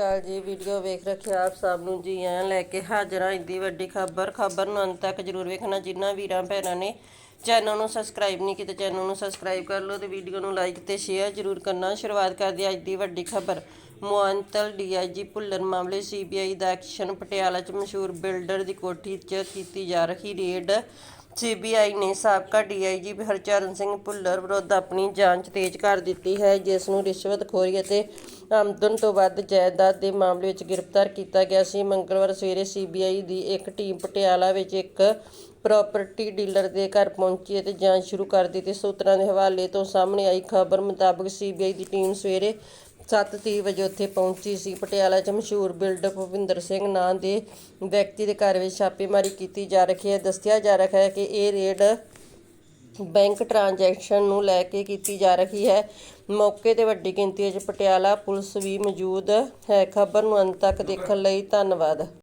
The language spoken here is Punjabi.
ਅਕਾਲ ਜੀ, ਵੀਡੀਓ ਵੇਖ ਰੱਖਿਆ ਆਪ ਸਭ ਨੂੰ ਜੀ, ਐਂ ਲੈ ਕੇ ਹਾਜ਼ਰ ਹਾਂ ਇੰਦੀ ਵੱਡੀ ਖਬਰ। ਖਬਰ ਨੂੰ ਅੰਤ ਤੱਕ ਜਰੂਰ ਵੇਖਣਾ, ਜਿਨ੍ਹਾਂ ਵੀਰਾਂ ਭੈਣਾਂ ਨੇ ਚੈਨਲ ਨੂੰ ਸਬਸਕ੍ਰਾਈਬ ਨਹੀਂ ਕੀਤਾ, ਚੈਨਲ ਨੂੰ ਸਬਸਕ੍ਰਾਈਬ ਕਰ ਲਓ ਤੇ ਵੀਡੀਓ ਨੂੰ ਲਾਈਕ ਤੇ ਸ਼ੇਅਰ ਜਰੂਰ ਕਰਨਾ। ਸ਼ੁਰੂਆਤ ਕਰਦੇ ਹਾਂ ਅੱਜ ਦੀ ਵੱਡੀ ਖਬਰ। ਮੁਅੰਤਲ ਡੀਆਈਜੀ ਭੁੱਲਰ ਮਾਮਲੇ ਸੀਬੀਆਈ ਦਾ ਐਕਸ਼ਨ ਪਟਿਆਲਾ 'ਚ ਮਸ਼ਹੂਰ ਬਿਲਡਰ ਦੀ ਕੋਠੀ 'ਚ ਕੀਤੀ ਜਾ ਰਹੀ ਰੇਡ। ਸੀਬੀਆਈ ਨੇ ਸਾਬਕਾ ਡੀਆਈਜੀ ਹਰਚਰਨ ਸਿੰਘ ਭੁੱਲਰ ਵਿਰੁੱਧ ਆਪਣੀ ਜਾਂਚ ਤੇਜ਼ ਕਰ ਦਿੱਤੀ ਹੈ, ਜਿਸ ਨੂੰ ਰਿਸ਼ਵਤਖੋਰੀ ਅਤੇ ਆਮਦਨ ਤੋਂ ਵੱਧ ਜਾਇਦਾਦ ਦੇ ਮਾਮਲੇ ਵਿੱਚ ਗ੍ਰਿਫਤਾਰ ਕੀਤਾ ਗਿਆ ਸੀ। ਮੰਗਲਵਾਰ ਸਵੇਰੇ ਸੀਬੀਆਈ ਦੀ ਇੱਕ ਟੀਮ ਪਟਿਆਲਾ ਵਿੱਚ ਇੱਕ ਪ੍ਰਾਪਰਟੀ ਡੀਲਰ ਦੇ ਘਰ ਪਹੁੰਚੀ ਅਤੇ ਜਾਂਚ ਸ਼ੁਰੂ ਕਰ ਦਿੱਤੀ। ਸੂਤਰਾਂ ਦੇ ਹਵਾਲੇ ਤੋਂ ਸਾਹਮਣੇ ਆਈ ਖਬਰ ਮੁਤਾਬਕ ਸੀਬੀਆਈ ਦੀ ਟੀਮ ਸਵੇਰੇ 7:30 ਵਜੇ ਉੱਥੇ ਪਹੁੰਚੀ ਸੀ। ਪਟਿਆਲਾ 'ਚ ਮਸ਼ਹੂਰ ਬਿਲਡਰ ਭੁਪਿੰਦਰ ਸਿੰਘ ਨਾਂ ਦੇ ਵਿਅਕਤੀ ਦੇ ਘਰ ਵਿੱਚ ਛਾਪੇਮਾਰੀ ਕੀਤੀ ਜਾ ਰਹੀ ਹੈ। ਦੱਸਿਆ ਜਾ ਰਿਹਾ ਹੈ ਕਿ ਇਹ ਰੇਡ ਬੈਂਕ ਟ੍ਰਾਂਜੈਕਸ਼ਨ ਨੂੰ ਲੈ ਕੇ ਕੀਤੀ ਜਾ ਰਹੀ ਹੈ। ਮੌਕੇ ਤੇ ਵੱਡੀ ਗਿਣਤੀ ਵਿੱਚ ਪਟਿਆਲਾ ਪੁਲਿਸ ਵੀ ਮੌਜੂਦ ਹੈ। ਖਬਰ ਨੂੰ ਅੰਤ ਤੱਕ ਦੇਖਣ ਲਈ ਧੰਨਵਾਦ।